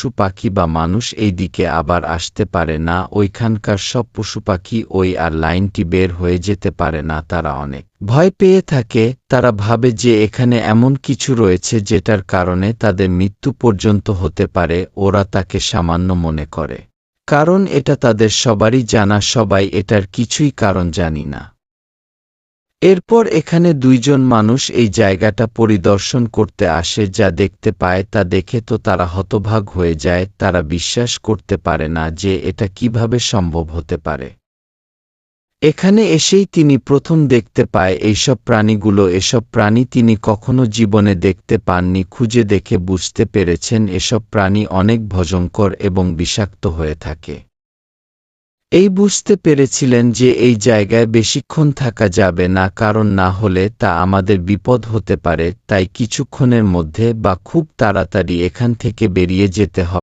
পশু পাখি বা মানুষ এই দিকে আবার আসতে পারে না, ওইখানকার সব পশু পাখি ওই আর লাইনটি বের হয়ে যেতে পারে না, তারা অনেক ভয় পেয়ে থাকে, তারা ভাবে যে এখানে এমন কিছু রয়েছে যেটার কারণে তাদের মৃত্যু পর্যন্ত হতে পারে, ওরা তাকে সামান্য মনে করে। কারণ এটা তাদের সবারই জানা, সবাই এটার কিছুই কারণ জানি না। এরপর এখানে দুইজন মানুষ এই জায়গাটা পরিদর্শন করতে আসে, যা দেখতে পায়, তা দেখে তো তারা হতভাগ হয়ে যায়, তারা বিশ্বাস করতে পারে না যে এটা কীভাবে সম্ভব হতে পারে। এখানে এসেই তিনি প্রথম দেখতে পায়, এইসব প্রাণীগুলো, এসব প্রাণী তিনি কখনো জীবনে দেখতে পাননি, খুঁজে দেখে বুঝতে পেরেছেন এসব প্রাণী অনেক ভজঙ্কর এবং বিষাক্ত হয়ে থাকে। এই বুঝতে পেরেছিলেন যে এই জায়গায় বেশিক্ষণ থাকা যাবে না, কারণ না হলে তা আমাদের বিপদ হতে পারে, তাই কিছুক্ষণের মধ্যে বা খুব তাড়াতাড়ি এখান থেকে বেরিয়ে যেতে হবে।